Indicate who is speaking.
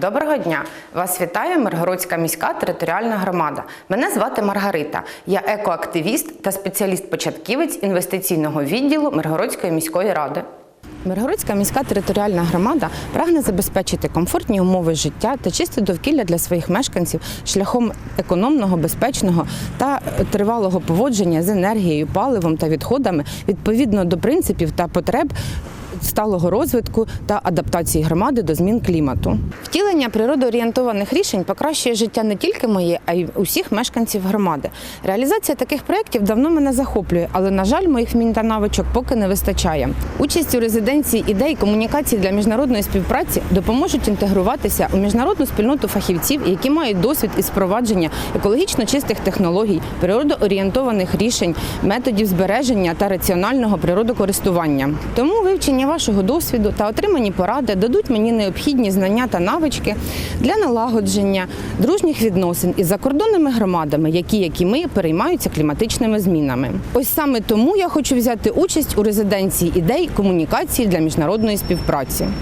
Speaker 1: Доброго дня! Вас вітає Миргородська міська територіальна громада. Мене звати Маргарита. Я екоактивіст та спеціаліст-початківець інвестиційного відділу Миргородської міської ради. Миргородська міська територіальна громада прагне забезпечити комфортні умови життя та чисте довкілля для своїх мешканців шляхом економного, безпечного та тривалого поводження з енергією, паливом та відходами відповідно до принципів та потреб сталого розвитку та адаптації громади до змін клімату. Втілення природоорієнтованих рішень покращує життя не тільки моє, а й усіх мешканців громади. Реалізація таких проєктів давно мене захоплює, але на жаль, моїх вмінь та навичок поки не вистачає. Участь у резиденції ідей комунікації для міжнародної співпраці допоможуть інтегруватися у міжнародну спільноту фахівців, які мають досвід із впровадження екологічно чистих технологій, природоорієнтованих рішень, методів збереження та раціонального природокористування. Тому вивчення вашого досвіду та отримані поради дадуть мені необхідні знання та навички для налагодження дружніх відносин із закордонними громадами, які, як і ми, переймаються кліматичними змінами. Ось саме тому я хочу взяти участь у резиденції ідей комунікації для міжнародної співпраці.